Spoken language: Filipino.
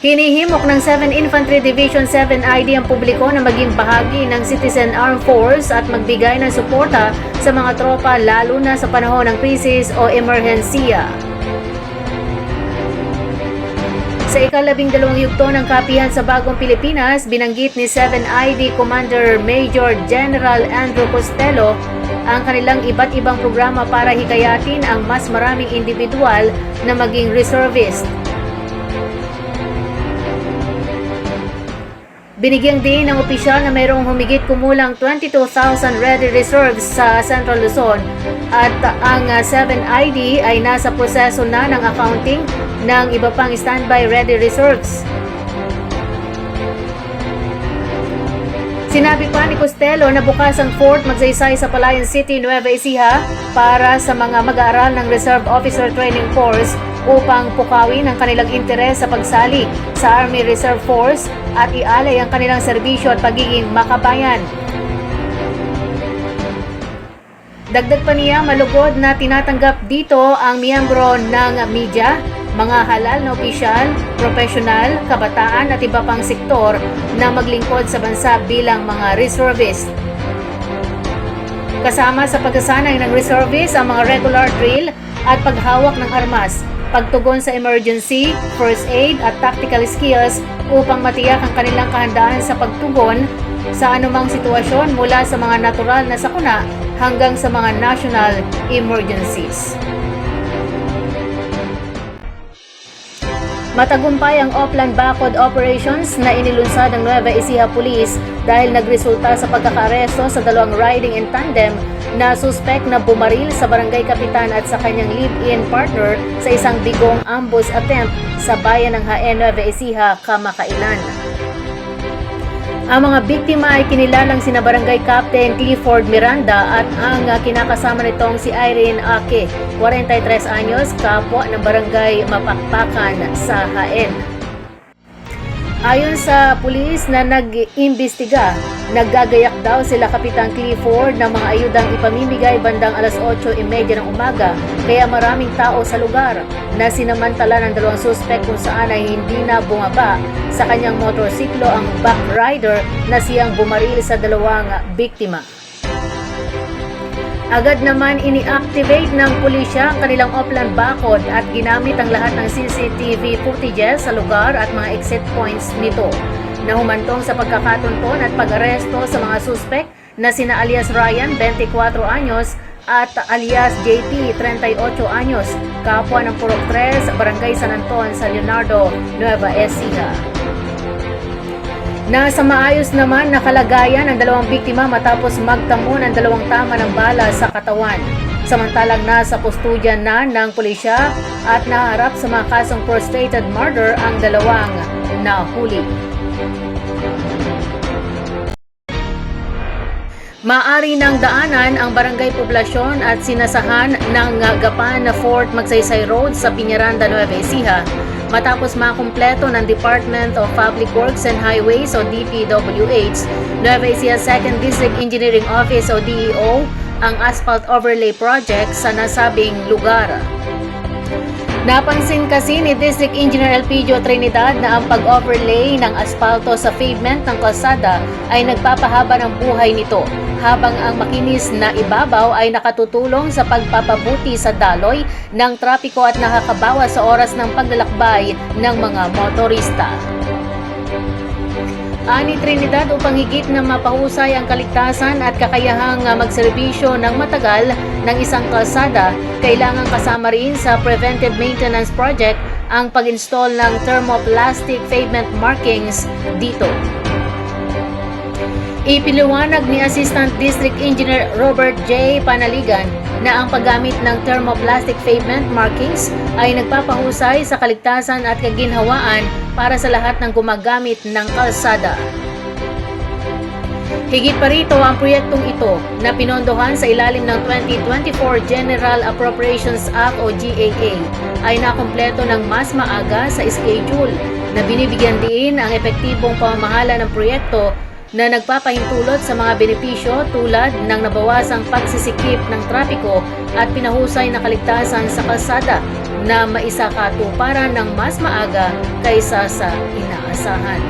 Hinihimok ng 7 Infantry Division 7 ID ang publiko na maging bahagi ng Citizen Armed Force at magbigay ng suporta sa mga tropa lalo na sa panahon ng krisis o emerhensiya. Sa ikalabing dalawang yugto ng kapihan sa Bagong Pilipinas, binanggit ni 7ID Commander Major General Andrew Costello ang kanilang iba't ibang programa para hikayatin ang mas maraming individual na maging reservist. Binigyang din ng opisyal na mayroong humigit kumulang 22,000 ready reserves sa Central Luzon at ang uh, 7ID ay nasa proseso na ng accounting ng iba pang standby ready reserves. Sinabi pa ni Costello na bukas ang fort magsaysay sa Palayan City, Nueva Ecija para sa mga mag-aaral ng Reserve Officer Training Course upang pukawin ang kanilang interes sa pagsali sa Army Reserve Force at ialay ang kanilang serbisyo at pagiging makabayan. Dagdag pa niya, malugod na tinatanggap dito ang miyembro ng media, mga halal na opisyal, profesional, kabataan at iba pang sektor na maglingkod sa bansa bilang mga reservist. Kasama sa pagkasanay ng reservist ang mga regular drill at paghawak ng armas, pagtugon sa emergency, first aid at tactical skills upang matiyak ang kanilang kahandaan sa pagtugon sa anumang sitwasyon mula sa mga natural na sakuna hanggang sa mga national emergencies. Matagumpay ang Oplan Bacod Operations na inilunsad ng Nueva Ecija Police dahil nagresulta sa pagkakaaresto sa dalawang riding in tandem na suspect na bumaril sa barangay kapitan at sa kanyang live-in partner sa isang bigong ambush attempt sa bayan ng Haen, Nueva Ecija, kamakailan. Ang mga biktima ay kinilalang sina Barangay Captain Clifford Miranda at ang uh, kinakasama nitong si Irene Ake, 43 anyos, kapwa ng Barangay Mapakpakan sa Haen. Ayon sa pulis na nag-imbestiga, naggagayak daw sila Kapitan Clifford ng mga ayudang ipamimigay bandang alas 8.30 ng umaga kaya maraming tao sa lugar na sinamantala ng dalawang suspect kung saan ay hindi na bumaba sa kanyang motorsiklo ang back rider na siyang bumaril sa dalawang biktima. Agad naman ini-activate ng pulisya ang kanilang Oplan Bacod at ginamit ang lahat ng CCTV footages sa lugar at mga exit points nito na humantong sa pagkakatunton at pag-aresto sa mga suspect na sina alias Ryan, 24 anyos, at alias JP, 38 anyos, kapwa ng Purok 3, Barangay San Anton sa Leonardo, Nueva Ecija. Nasa maayos naman na kalagayan ang dalawang biktima matapos magtamo ng dalawang tama ng bala sa katawan. Samantalang nasa kustudyan na ng pulisya at naharap sa mga kasong frustrated murder ang dalawang nahuli. Maari ng daanan ang barangay poblasyon at sinasahan ng Gapan Fort Magsaysay Road sa Piñaranda, Nueva Ecija matapos makumpleto ng Department of Public Works and Highways o DPWH, Nueva Ecija 2nd District Engineering Office o DEO ang asphalt overlay project sa nasabing lugar. Napansin kasi ni District Engineer Elpidio Trinidad na ang pag-overlay ng asfalto sa pavement ng kalsada ay nagpapahaba ng buhay nito, habang ang makinis na ibabaw ay nakatutulong sa pagpapabuti sa daloy ng trapiko at nakakabawas sa oras ng paglalakbay ng mga motorista. Ani Trinidad upang higit na mapahusay ang kaligtasan at kakayahang ah, magserbisyo ng matagal ng isang kalsada, kailangan kasama rin sa preventive maintenance project ang pag-install ng thermoplastic pavement markings dito. Ipiliwanag ni Assistant District Engineer Robert J. Panaligan na ang paggamit ng thermoplastic pavement markings ay nagpapahusay sa kaligtasan at kaginhawaan para sa lahat ng gumagamit ng kalsada. Higit pa rito ang proyektong ito na pinondohan sa ilalim ng 2024 General Appropriations Act o GAA ay nakumpleto ng mas maaga sa schedule na binibigyan din ang epektibong pamamahala ng proyekto na nagpapahintulot sa mga benepisyo tulad ng nabawasang pagsisikip ng trapiko at pinahusay na kaligtasan sa kalsada na maisakatuparan ng mas maaga kaysa sa inaasahan.